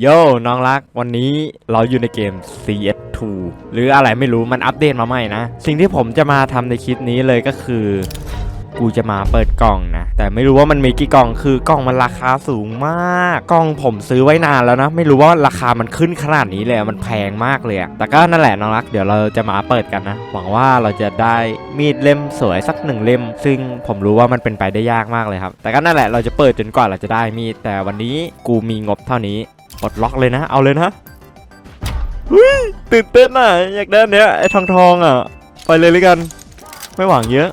โยน้องรัก วันนี้เราอยู่ในเกม CS2 หรืออะไรไม่รู้มันอัปเดตมาใหม่นะ สิ่งที่ผมจะมาทำในคลิปนี้เลยก็คือ กูจะมาเปิดกล่องนะ แต่ไม่รู้ว่ามันมีกี่กล่องคือกล่องมันราคาสูงมาก กล่องผมซื้อไว้นานแล้วนะ ไม่รู้ว่าราคามันขึ้นขนาดนี้เลยมันแพงมากเลยแต่ก็นั่นแหละน้องรัก เดี๋ยวเราจะมาเปิดกันนะ หวังว่าเราจะได้มีดเล่มสวยสักหนึ่งเล่ม ซึ่งผมรู้ว่ามันเป็นไปได้ยากมากเลยครับแต่ก็นั่นแหละเราจะเปิดจนกว่าเราจะได้มีดแต่วันนี้กูมีงบเท่านี้ ปลดล็อกเลยนะ เอาเลยนะเฮ้ยตื่นเต้นอะ อยากได้เนี้ยไอ้ทองทองอะ ไปเลยเลยกัน ไม่หวังเยอะ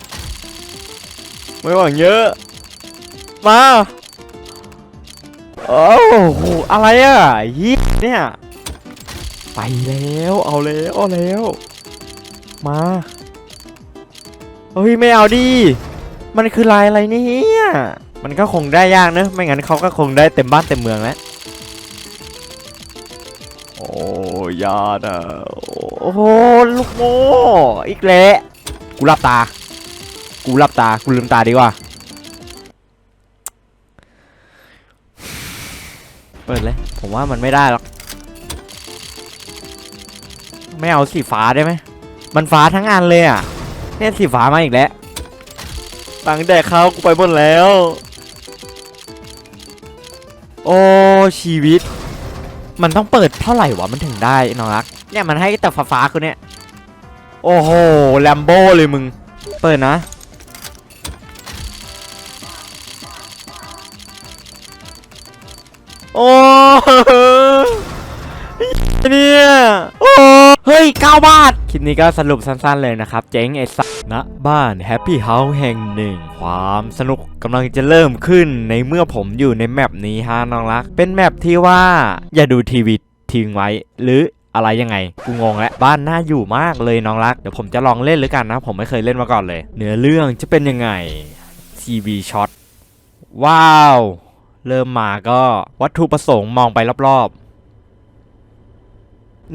ไม่หวังเยอะ มาโอ้โหอะไรอะยี่เนี่ยไปแล้วเอาแล้วเอาแล้ว มาเฮ้ยไม่เอาดิมันคือลายอะไรเนี่ยมันก็คงได้ยากเนอะไม่งั้นเขาก็คงได้เต็มบ้านเต็มเมืองแล้ว โอ้ยาดอะโอ้โหลูกโมอีกแล้วกูหลับตา กูหลับตา กูลืมตาดีกว่า เปิดเลย ผมว่ามันไม่ได้หรอก ไม่เอาสีฟ้าได้ไหม มันฟ้าทั้งอันเลยอะ เนี่ยสีฟ้ามาอีกแล้ว ตังแต่เขากูไปหมดแล้ว โอ้ชีวิต มันต้องเปิดเท่าไหร่วะมันถึงได้น้องรัก เนี่ยมันให้แต่ฟ้าๆคนเนี้ยโอ้โหแลมโบ้เลยมึง เปิดนะ โอ้เนี่ย โอ้ เฮ้ยเก้าบาท คลิปนี้ก็สรุปสั้นๆเลยนะครับ เจ๊งไอ้สัสณบ้านแฮปปี้เฮาส์แห่งหนึ่ง ความสนุกกำลังจะเริ่มขึ้นในเมื่อผมอยู่ในแมปนี้ฮะน้องรัก เป็นแมปที่ว่าอย่าดูทีวีทิ้งไว้ หรืออะไรยังไง กูงงแล้ว บ้านน่าอยู่มากเลยน้องรัก เดี๋ยวผมจะลองเล่นหรือกันนะ ผมไม่เคยเล่นมาก่อนเลย เนื้อเรื่องจะเป็นยังไงทีวีช็อตว้าว เริ่มมาก็วัตถุประสงค์มองไปรอบๆ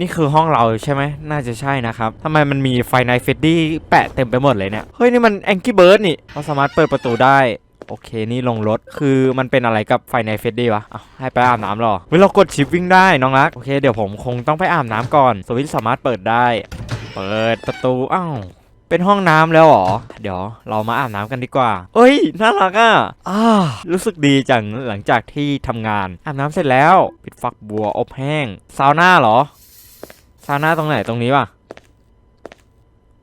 นี่คือห้องเราใช่ไหมน่าจะใช่นะครับทำไมมันมีไฟไนเฟดดี้แปะเต็มไปหมดเลยเนี่ย เฮ้ย นี่มันแองกี้เบิร์ดนี่เราสามารถเปิดประตูได้ โอเค นี่ลงรถ คือมันเป็นอะไรกับไฟไนเฟดดี้วะอ้าวให้ไปอาบน้ำหรอ เฮ้ย เรากดชิปวิ่งได้น้องรัก โอเค เดี๋ยวผมคงต้องไปอาบน้ำก่อน สวิตช์สามารถเปิดได้ เปิดประตู อ้าวเป็นห้องน้ำแล้วหรอ เดี๋ยวเรามาอาบน้ำกันดีกว่า เอ้ย น่ารักอะอ่ารู้สึกดีจังหลังจากที่ทำงาน อาบน้ำเสร็จแล้ว ปิดฟักบัวอบแห้ง ซาวน่าเหรอ ซาวน่าตรงไหนตรงนี้ป่ะ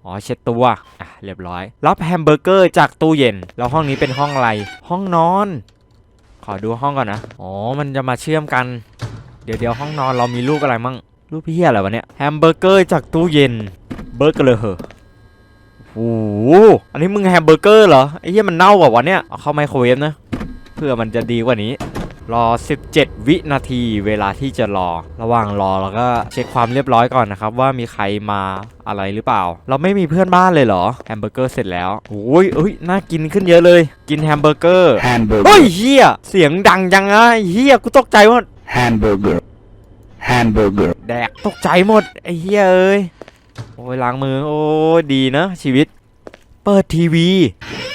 อ๋อเช็ดตัว อะเรียบร้อย รับแฮมเบอร์เกอร์จากตู้เย็น แล้วห้องนี้เป็นห้องอะไร ห้องนอน ขอดูห้องก่อนนะ อ๋อ มันจะมาเชื่อมกัน เดี๋ยวเดี๋ยวห้องนอนเรามีรูปอะไรมั่ง รูปพี่เฮียอะไรวะเนี่ย แฮมเบอร์เกอร์จากตู้เย็น เบอร์เกอร์เลยเหรอโอ้อันนี้มึงแฮมเบอร์เกอร์เหรอ ไอ้เหี้ยมันเน่าแบบวะเนี่ย เอาเข้าไมโครเวฟนะ เพื่อมันจะดีกว่านี้ รอ 17 วินาทีเวลาที่จะรอ ระหว่างรอเราก็เช็คความเรียบร้อยก่อนนะครับ ว่ามีใครมาอะไรหรือเปล่า เราไม่มีเพื่อนบ้านเลยเหรอแฮมเบอร์เกอร์เสร็จแล้วโอ้ยเอ้ยน่ากินขึ้นเยอะเลย กินแฮมเบอร์เกอร์ hamburger เฮ้ยเฮียเสียงดังจังอะเฮียกูตกใจหมด hamburger hamburger แดกตกใจหมดไอ้เฮียเอ้ยโอ้ยล้างมือโอ้ยดีนะชีวิต เปิดทีวี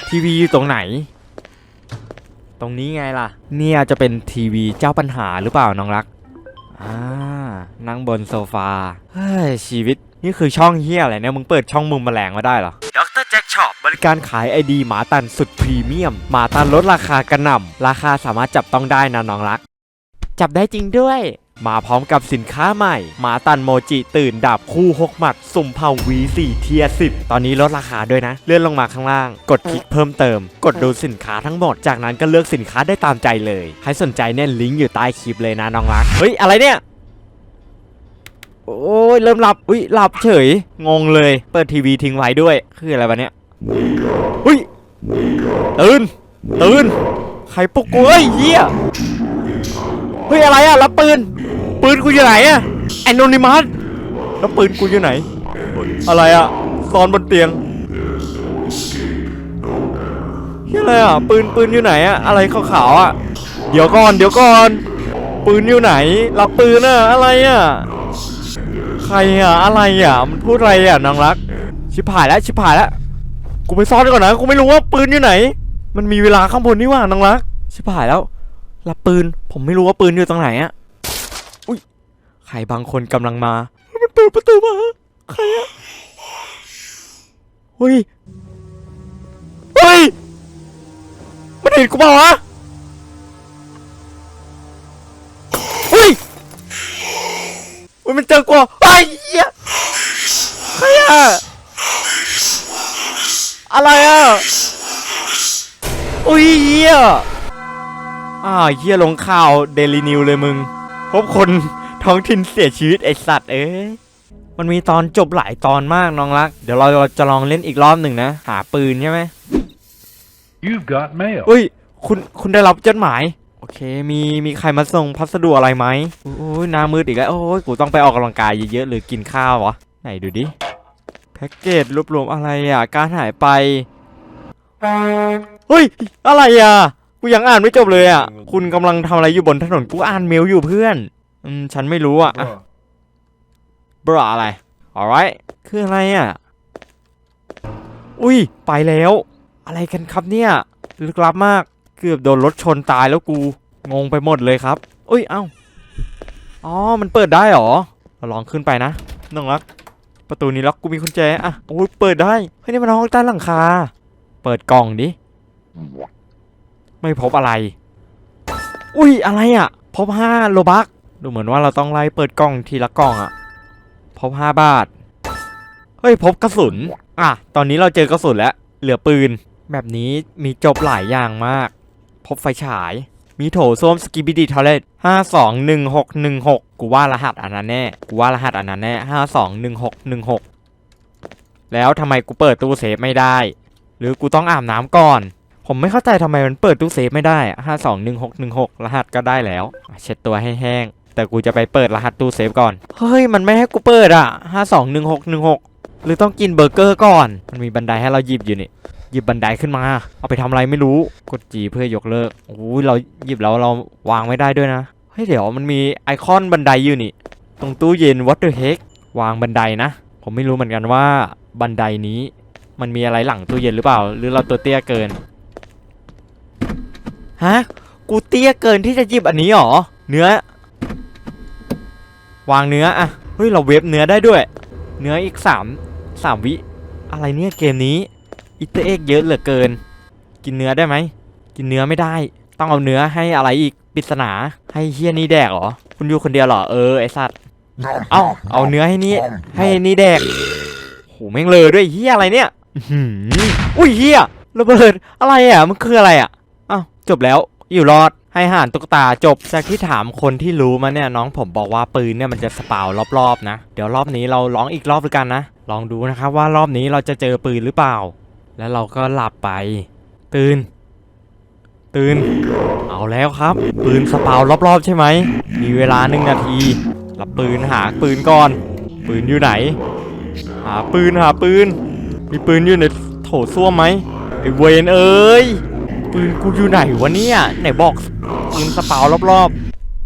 ทีวีอยู่ตรงไหน ตรงนี้ไงล่ะ เนี่ยจะเป็นทีวีเจ้าปัญหาหรือเปล่าน้องรัก อ่า นั่งบนโซฟา เฮ้ย ชีวิต นี่คือช่องเฮียอะไรเนี่ย มึงเปิดช่องมุมแมลงมาได้เหรอดรแจ็คช็อปบริการขายไอดีหมาตันสุดพรีเมียม หมาตันลดราคากระหน่ำราคาสามารถจับต้องได้นะน้องรัก จับได้จริงด้วย มาพร้อมกับสินค้าใหม่ หมาตันโมจิตื่นดับคู่หกหมัด สุ่มเผา V4 เทีย10ตอนนี้ลดราคาด้วยนะ เลื่อนลงมาข้างล่าง กดคลิกเพิ่มเติม กดดูสินค้าทั้งหมด จากนั้นก็เลือกสินค้าได้ตามใจเลย ใครสนใจเนี่ยลิงก์อยู่ใต้คลิปเลยนะน้องรัก เฮ้ย อะไรเนี่ยโอ้ยเริ่มหลับ อุ้ยหลับเฉย งงเลย เปิดทีวีทิ้งไว้ด้วย คืออะไรวะเนี่ยเฮ้ยตื่นตื่นใครปลุกกูเฮ้ยเหี้ย เฮ้ยอะไรอะรับปืน ปืนกูอยู่ไหนอะแอนโนนิมัสแล้วปืนกูอยู่ไหน อะไรอะซอนบนเตียงเฮ้ยอะไรอะปืนปืนอยู่ไหนอะอะไรขาวๆอะเดี๋ยวก่อนเดี๋ยวก่อน ปืนอยู่ไหนรับปืนอะอะไรอะใครอะอะไรอะมันพูดอะไรอะน้องรัก ชิบหายแล้วชิบหายแล้วกูไปซ่อนก่อนนะกูไม่รู้ว่าปืนอยู่ไหน มันมีเวลาข้างบนนี่หว่าน้องรัก ชิบหายแล้ว รับปืน ผมไม่รู้ว่าปืนอยู่ตรงไหนอะใครบางคนกำลังมา มันเปิดประตูมา ใครอะเฮ้ย เฮ้ย มันเห็นกูเปล่าวะเฮ้ยเฮ้ย มันเจอกูไอ้เหี้ยใครอะอะไรอะอุ้ยเหี้ย อ่าเหี้ยลงข่าวเดลินิวเลยมึง พบคนท้องถิ่นเสียชีวิตไอสัตว์เอ้ยมันมีตอนจบหลายตอนมากน้องรัก เดี๋ยวเราจะลองเล่นอีกรอบหนึ่งนะ หาปืนใช่ไหม You've got mail. เฮ้ย คุณคุณได้รับจดหมาย โอเค มีมีใครมาส่งพัสดุอะไรไหมโอ้ยหน้ามืดอีกแล้วโอ้ยกูต้องไปออกกำลังกายเยอะๆหรือกินข้าววะไหนดูดิแพ็กเกจรวบรวมอะไรอะ การหายไป เฮ้ย อะไรอะกู ยังอ่านไม่จบเลยอะ คุณกำลังทำอะไรอยู่บนถนนกูอ่านเมลอยู่เพื่อน อืม ฉันไม่รู้อะอะ Bruh. บราอะไร alright คืออะไรอะ อุ้ย ไปแล้ว อะไรกันครับเนี่ย ลึกลับมาก เกือบโดนรถชนตายแล้วกู งงไปหมดเลยครับ อุ้ย เอ้า อ๋อ มันเปิดได้เหรอเราลองขึ้นไปนะน้องรัก ประตูนี้ล็อกกูมีกุญแจ อะ โอ้ยเปิดได้ เฮ้ยนี่มันห้องใต้หลังคา เปิดกล่องดิ ไม่พบอะไร อุ้ยอะไรอะ พบห้าโลบัก ดูเหมือนว่าเราต้องไล่เปิดกล่องทีละกล่องอะ พบห้าบาท เฮ้ยพบกระสุน อะ ตอนนี้เราเจอกระสุนแล้ว เหลือปืน แบบนี้มีจบหลายอย่างมาก พบไฟฉาย มีโถส้วมสกิบิดีทอเลตห้าสองหนึ่งหกหนึ่งหกกูว่ารหัสอันนั้นแน่ กูว่ารหัสอันนั้นแน่ห้าสองหนึ่งหกหนึ่งหกแล้วทำไมกูเปิดตู้เซฟไม่ได้ หรือกูต้องอาบน้ำก่อน ผมไม่เข้าใจทำไมมันเปิดตู้เซฟไม่ได้ห้าสองหนึ่งหกหนึ่งหกรหัสก็ได้แล้ว เช็ดตัวให้แห้ง แต่กูจะไปเปิดรหัสตู้เซฟก่อน เฮ้ย มันไม่ให้กูเปิดอะห้าสองหนึ่งหกหนึ่งหกหรือต้องกินเบอร์เกอร์ก่อน มันมีบันไดให้เราหยิบอยู่นี่ หยิบบันไดขึ้นมา เอาไปทำอะไรไม่รู้ กดจีเพื่อยกเลิกโอ้ยเราหยิบแล้วเราวางไม่ได้ด้วยนะ เฮ้ยเดี๋ยวมันมีไอคอนบันไดอยู่นี่ ตรงตู้เย็น what the heck วางบันไดนะ ผมไม่รู้เหมือนกันว่าบันไดนี้ มันมีอะไรหลังตู้เย็นหรือเปล่า หรือเราตัวเตี้ยเกิน ฮะ กูเตี้ยเกินที่จะหยิบอันนี้หรอ เนื้อ วางเนื้ออะเฮ้ย เราเวฟเนื้อได้ด้วย เนื้ออีกสามสามวิ อะไรเนี่ยเกมนี้อิตเตอร์เอ็กเยอะเหลือเกิน กินเนื้อได้ไหม กินเนื้อไม่ได้ ต้องเอาเนื้อให้อะไรอีกปริศนาให้เฮียนี่แดกเหรอ คุณอยู่คนเดียวเหรอ เออไอสัตว์ เอาเอาเนื้อให้นี่ให้นี่แดกโหแม่งเลยด้วยเฮียอะไรเนี่ยอื้มอุ้ยเฮียระเบิดอะไรอะ มันคืออะไรอะ จบแล้วอยู่รอดให้อาหารตุ๊กตาจบจากที่ถามคนที่รู้มาเนี่ยน้องผมบอกว่าปืนเนี่ยมันจะสปาวรอบๆนะ เดี๋ยวรอบนี้เราลองอีกรอบด้วยกันนะ ลองดูนะครับว่ารอบนี้เราจะเจอปืนหรือเปล่า แล้วเราก็หลับไป ตื่น ตื่น เอาแล้วครับ ปืนสปาวรอบๆ ใช่ไหม มีเวลาหนึ่งนาทีรับปืนหาปืนก่อน ปืนอยู่ไหน หาปืนหาปืน มีปืนอยู่ในโถส้วมไหมไอเวนเอ้ย ปืนกูอยู่ไหนวะเนี่ยไหนบอกปืนสปารอบ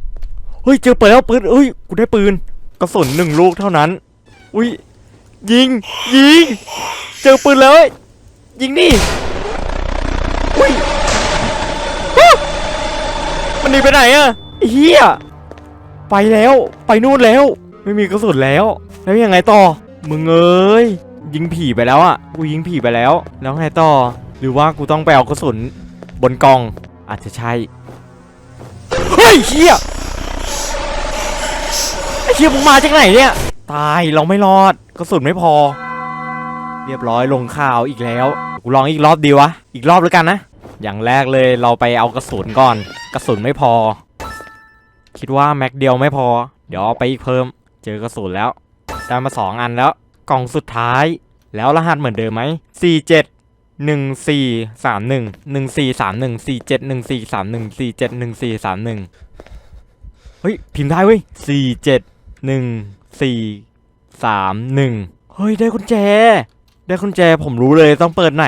ๆเฮ้ยเจอปืนแล้วปืนเอ้ยกูได้ปืนกระสุนหนึ่งลูกเท่านั้น อุ้ยยิงยิงเจอปืนแล้วยยิงดิอุ้ยมันหนีไปไหนอะเฮียไปแล้วไปนู่นแล้ว ไม่มีกระสุนแล้ว แล้วยังไงต่อมึงเอ้ยยิงผีไปแล้วอะกูยิงผีไปแล้ว แล้วไงต่อ หรือว่ากูต้องไปเอากระสุน บนกองอาจจะใช่ เฮ้ยเฮียไอ้เฮียมึงมาจากไหนเนี่ย ตายเราไม่รอดกระสุนไม่พอ เรียบร้อยลงข่าวอีกแล้ว กูลองอีกรอบดีวะ อีกรอบแล้วกันนะ อย่างแรกเลยเราไปเอากระสุนก่อน กระสุนไม่พอ คิดว่าแม็กเดียวไม่พอ เดี๋ยวเอาไปอีกเพิ่ม เจอกระสุนแล้วได้มาสองอันแล้ว กล่องสุดท้าย แล้วรหัสเหมือนเดิมไหมสี่เจ็ด หนึ่งสี่สามหนึ่งหนึ่งสี่สามหนึ่งสี่เจ็ดหนึ่งสี่สามหนึ่งสี่เจ็ดหนึ่งสี่สามหนึ่งเฮ้ย พิมพ์ได้เว้ยสี่เจ็ดหนึ่งสี่สามหนึ่งเฮ้ย ได้กุญแจ ได้กุญแจผมรู้เลยต้องเปิดไหน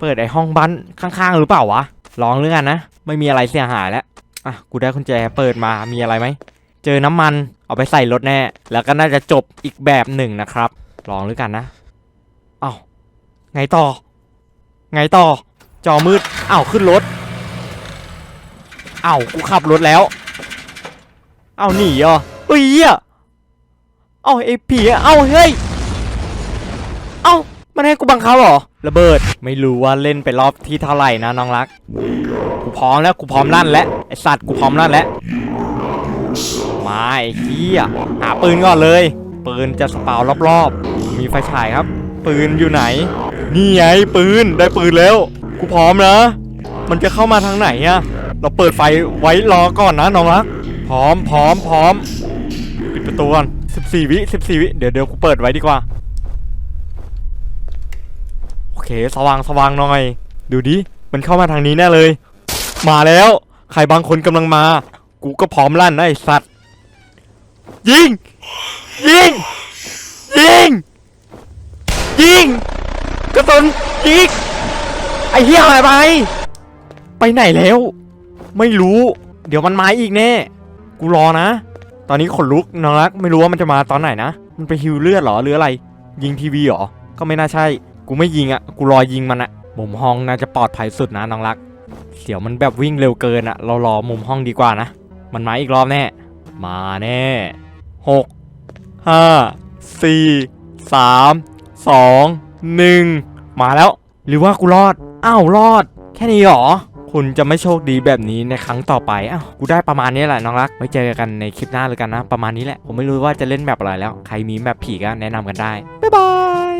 เปิดไอห้องบ้านข้างๆ หรือเปล่าวะลองเรื่องกันนะ ไม่มีอะไรเสียหายแล้วอะกูได้กุญแจเปิดมามีอะไรไหมเจอน้ำมันเอาไปใส่รถแน่ แล้วก็น่าจะจบอีกแบบหนึ่งนะครับ ลองด้วยกันนะเอ้าไงต่อ ไงต่อ จอมืดเอ้าขึ้นรถเอ้ากูขับรถแล้วเอ้าหนีเหรอเฮ้ยเหี้ยเอ้าไอ้ผีเอ้าเฮ้ยเอ้ามันให้กูบังคับหรอระเบิดไม่รู้ว่าเล่นไปรอบที่เท่าไหร่นะน้องรักกูพร้อมแล้วกูพร้อมลั่นแล้วไอสัตว์กูพร้อมลั่นแล้วมาไอ้เหี้ยหาปืนก่อนเลย ปืนจะสเปารอบๆ มีไฟฉายครับ ปืนอยู่ไหน นี่ไงปืนได้ปืนแล้วกูพร้อมนะ มันจะเข้ามาทางไหนอะเราเปิดไฟไว้รอก่อนนะน้องรักพร้อมพร้อมพร้อมปิดประตูก่อน14วิ14วิเดี๋ยวเดี๋ยวกูเปิดไว้ดีกว่า โอเคสว่างสว่างหน่อย ดูดิมันเข้ามาทางนี้แน่เลย มาแล้ว ใครบางคนกำลังมา กูก็พร้อมลั่นนะไอสัตว์ ยิง ยิง ยิง ยิง กระสุนยิงไอ้เหี้ยหายไป ไปไหนแล้ว ไม่รู้ เดี๋ยวมันมาอีกแน่ กูรอนะ ตอนนี้ขนลุกน้องรัก ไม่รู้ว่ามันจะมาตอนไหนนะ มันไปฮิวเลือดเหรอหรืออะไร ยิงทีวีเหรอ ก็ไม่น่าใช่ กูไม่ยิงอะ่ะ กูรอยิงมันอะมุมห้องน่าจะปลอดภัยสุดนะน้องรัก เสียวมันแบบวิ่งเร็วเกินอะ่ะเรารอมุมห้องดีกว่านะ มันมาอีกรอบแน่ มาแน่หกห้าสี่สามสองหนึ่ง มาแล้ว หรือว่ากูรอด อ้าวรอด แค่นี้เหรอ คุณจะไม่โชคดีแบบนี้ในครั้งต่อไป อ้าว กูได้ประมาณนี้แหละน้องรัก ไว้เจอกันในคลิปหน้าเลยกันนะ ประมาณนี้แหละ ผมไม่รู้ว่าจะเล่นแบบอะไรแล้ว ใครมีแบบผีก็แนะนำกันได้ บ๊ายบาย